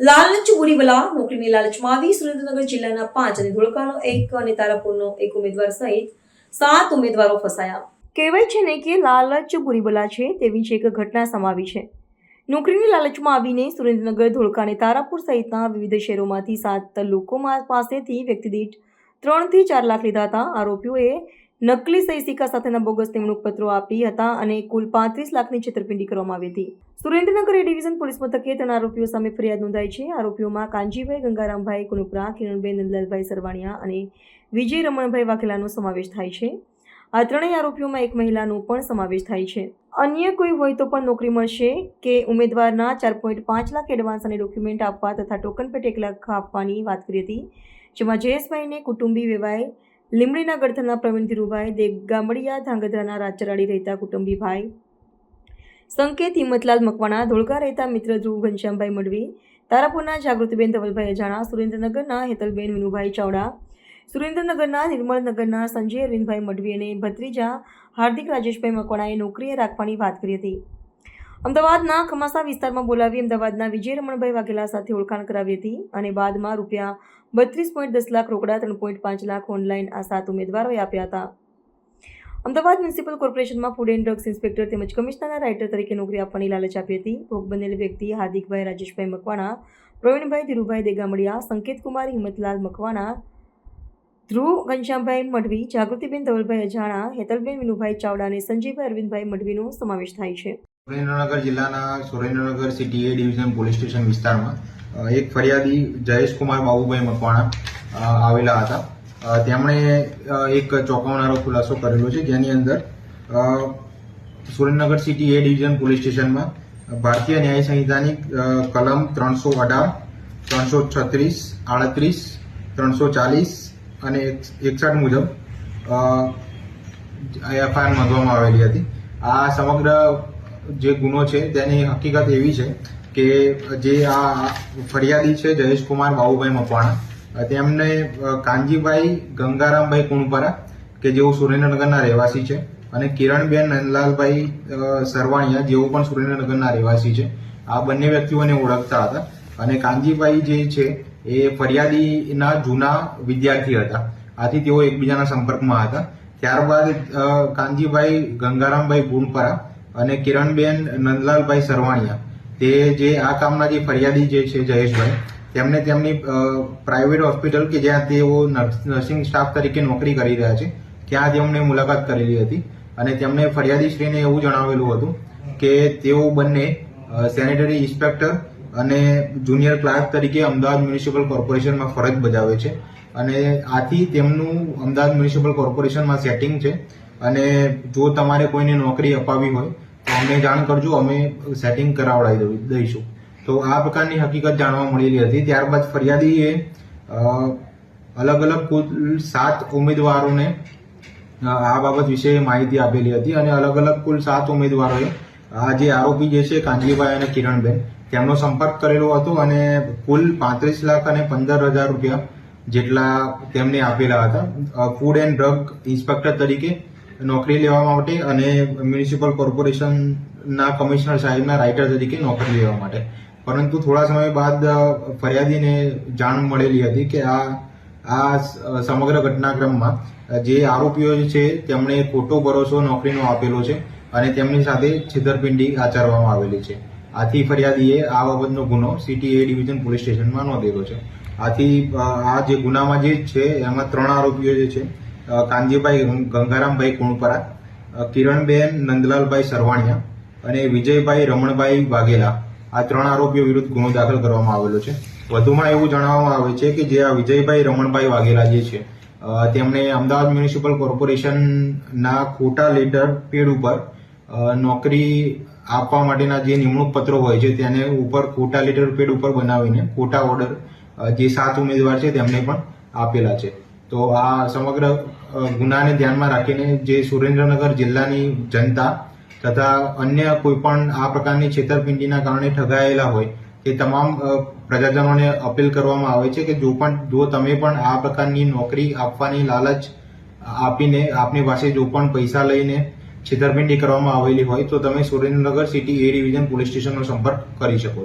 લાલચ બુરીબલા નોકરીની લાલચમાં આવી સુરેન્દ્રનગર જિલ્લાના પાંચ અને ધોળકાનો એક અને તારાપુરનો એક ઉમેદવાર સહિત સાત ઉમેદવારો ફસાયા. કહેવાય છે ને કે લાલચ બુરીબલા છે તેવી જ એક ઘટના સમાવી છે. નોકરીની લાલચમાં આવીને સુરેન્દ્રનગર, ધોળકા અને તારાપુર સહિતના વિવિધ શહેરોમાંથી સાત લોકોમાં પાસેથી વ્યક્તિ દીઠ ત્રણથી ચાર લાખ લીધા હતા. આરોપીઓએ નકલી સહી સિક્કા સાથેના બોગસ નિમણૂક પત્રો આપી હતા અને કુલ પાંત્રીસ લાખની છેતરપિંડી કરવામાં આવી હતી. સુરેન્દ્રનગર એ ડિવિઝન પોલીસ મથકે ત્રણ આરોપીઓ સામે ફરિયાદ નોંધાઈ છે. આરોપીઓમાં કાંજીભાઈ ગંગારામભાઈ કુનુપરા, કિરણબેન નંદલાલભાઈ સરવાણિયા અને વિજય રમણભાઈ વાઘેલાનો સમાવેશ થાય છે. આ ત્રણેય આરોપીઓમાં એક મહિલાનો પણ સમાવેશ થાય છે. અન્ય કોઈ હોય તો પણ નોકરી મળશે કે ઉમેદવારના ચાર પોઈન્ટ પાંચ લાખ એડવાન્સ અને ડોક્યુમેન્ટ આપવા તથા ટોકન પેટ એક લાખ આપવાની વાત કરી હતી. જેમાં જયેશભાઈને કુટુંબી વેવાય લીમડીના ગઢથરના પ્રવીણ ધીરુભાઈ દેવ ગામડિયા ધાંગધ્રાના રાચરાડી રહેતા કુટુંબીભાઈ સંકેત, હિંમતલાલ મકવાણા, ધોળકા રહેતા મિત્ર ધ્રુવ ઘનશ્યામભાઈ મડવી, તારાપુરના જાગૃતિબેન ધવલભાઈ અજાણા, સુરેન્દ્રનગરના હેતલબેન વિનુભાઈ ચાવડા, સુરેન્દ્રનગરના નિર્મળનગરના સંજય અરવિંદભાઈ મડવી અને ભત્રીજા હાર્દિક રાજેશભાઈ મકવાણાએ નોકરીએ રાખવાની વાત કરી હતી. અમદાવાદના ખમાસા વિસ્તારમાં બોલાવી અમદાવાદના વિજય રમણભાઈ વાઘેલા સાથે ઓળખાણ કરાવી હતી અને બાદમાં રૂપિયા બત્રીસ પોઈન્ટ દસ લાખ રોકડા, ત્રણ પોઈન્ટ પાંચ લાખ ઓનલાઈન આ સાત ઉમેદવારોએ આપ્યા હતા. અમદાવાદ મ્યુનિસિપલ કોર્પોરેશનમાં ફૂડ એન્ડ ડ્રગ્સ ઇન્સ્પેક્ટર તેમજ કમિશનરના રાઇટર તરીકે નોકરી આપવાની લાલચ આપી હતી. ભોગ બનેલ વ્યક્તિ હાર્દિકભાઈ રાજેશભાઈ મકવાણા, પ્રવીણભાઈ ધીરુભાઈ દેગામડિયા, સંકેતકુમાર હિંમતલાલ મકવાણા, ધ્રુવ ઘનશ્યામભાઈ મઢવી, જાગૃતિબેન ધવલભાઈ અજાણા, હેતલબેન વિનુભાઈ ચાવડા અને સંજયભાઈ અરવિંદભાઈ મઢવીનો સમાવેશ થાય છે. સુરેન્દ્રનગર જિલ્લાના Surendranagar city A division police station વિસ્તારમાં એક ફરિયાદી જયેશકુમાર બાબુભાઈ મકવાણા આવેલા હતા. તેમણે એક ચોંકાવનારો ખુલાસો કરેલો છે, જેની અંદર Surendranagar city A division police સ્ટેશનમાં ભારતીય ન્યાય સંહિતાની કલમ ત્રણસો અઢાર, ત્રણસો છત્રીસ, આડત્રીસ, ત્રણસો ચાલીસ અને એકસઠ મુજબ એફઆઈઆર નોંધવામાં આવેલી હતી. આ સમગ્ર જે ગુનો છે તેની હકીકત એવી છે કે જે આ ફરિયાદી છે જયેશકુમાર બાબુભાઈ મકવાણા. તેમને કાનજીભાઈ ગંગારામભાઈ કુણપરા કે જેઓ સુરેન્દ્રનગરના રહેવાસી છે અને કિરણબેન નંદલાલભાઈ સરવાણીયા સરવાણિયા જેઓ પણ સુરેન્દ્રનગરના રહેવાસી છે. આ બંને વ્યક્તિઓને ઓળખતા હતા અને કાનજીભાઈ જે છે એ ફરિયાદીના જૂના વિદ્યાર્થી હતા. આથી તેઓ એકબીજાના સંપર્કમાં હતા. ત્યારબાદ કાનજીભાઈ ગંગારામભાઈ ગુણપરા અને કિરણબેન નંદલાલભાઈ સરવાણિયા, તે જે આ કામના જે ફરિયાદી જે છે જયેશભાઈ, તેમને તેમની પ્રાઇવેટ હોસ્પિટલ કે જ્યાં તેઓ નર્સિંગ સ્ટાફ તરીકે નોકરી કરી રહ્યા છે, ત્યાં તેમણે મુલાકાત કરેલી હતી. અને તેમણે ફરિયાદીશ્રીને એવું જણાવેલું હતું કે તેઓ બંને સેનેટરી ઇન્સ્પેક્ટર અને જુનિયર ક્લાર્ક તરીકે અમદાવાદ મ્યુનિસિપલ કોર્પોરેશનમાં ફરજ બજાવે છે. અને આથી તેમનું અમદાવાદ મ્યુનિસિપલ કોર્પોરેશનમાં સેટિંગ છે. અને જો તમારે કોઈને નોકરી અપાવી હોય, તો અમને જાણ કરજો, અમે સેટિંગ કરાવડાવી દઈ- દઈશું. તો આ પ્રકારની હકીકત જાણવા મળેલી હતી. ત્યારબાદ ફરિયાદીએ અલગ અલગ કુલ સાત ઉમેદવારોને આ બાબત વિશે માહિતી આપેલી હતી અને અલગ અલગ કુલ સાત ઉમેદવારોએ, આ જે આરોપી જે છે કાંજીભાઈ અને કિરણબેન, તેમનો સંપર્ક કરેલો હતો અને કુલ પાંત્રીસ લાખ અને પંદર હજાર રૂપિયા જેટલા તેમને આપેલા હતા ફૂડ એન્ડ ડ્રગ ઇન્સ્પેક્ટર તરીકે નોકરી લેવા માટે અને મ્યુનિસિપલ કોર્પોરેશનના કમિશનર સાહેબના રાઇટર તરીકે નોકરી લેવા માટે. પરંતુ થોડા સમય બાદ ફરિયાદીને જાણ મળેલી હતી કે આ આ સમગ્ર ઘટનાક્રમમાં જે આરોપીઓ છે તેમણે ખોટો ભરોસો નોકરીનો આપેલો છે અને તેમની સાથે છેતરપિંડી આચરવામાં આવેલી છે. આથી ફરિયાદીએ આ બાબતનો ગુનો સિટી એ ડિવિઝન પોલીસ સ્ટેશનમાં નોંધેલો છે. આથી આ જે ગુનામાં જે છે, એમાં ત્રણ આરોપીઓ જે છે કાનજીભાઈ ગંગારામભાઈ કુણપરા કિરણબેન નંદલાલભાઈ સરવાણિયા અને વિજયભાઈ રમણભાઈ વાઘેલા. આ ત્રણ આરોપીઓ વિરુદ્ધ ગુનો દાખલ કરવામાં આવેલો છે. વધુમાં એવું જણાવવામાં આવે છે કે જે આ વિજયભાઈ રમણભાઈ વાઘેલા જે છે તેમણે અમદાવાદ મ્યુનિસિપલ કોર્પોરેશનના ખોટા લેટર પેડ ઉપર નોકરી આપવા માટેના જે નિમણૂક પત્રો હોય છે, તેને ઉપર ખોટા લેટર પેડ ઉપર બનાવીને ખોટા ઓર્ડર જે સાત ઉમેદવાર છે તેમને પણ આપેલા છે. તો આ સમગ્ર ગુનાને ધ્યાનમાં રાખીને જે સુરેન્દ્રનગર જિલ્લાની જનતા તથા અન્ય કોઈ પણ આ પ્રકારની છેતરપિંડીના કારણે ઠગાયેલા હોય તે તમામ પ્રજાજનોને અપીલ કરવામાં આવે છે કે જો પણ, જો તમે પણ આ પ્રકારની નોકરી આપવાની લાલચ આપીને, આપની પાસે જો પણ પૈસા લઈને છેતરપિંડી કરવામાં આવેલી હોય, તો તમે Surendranagar city A division police સ્ટેશનનો સંપર્ક કરી શકો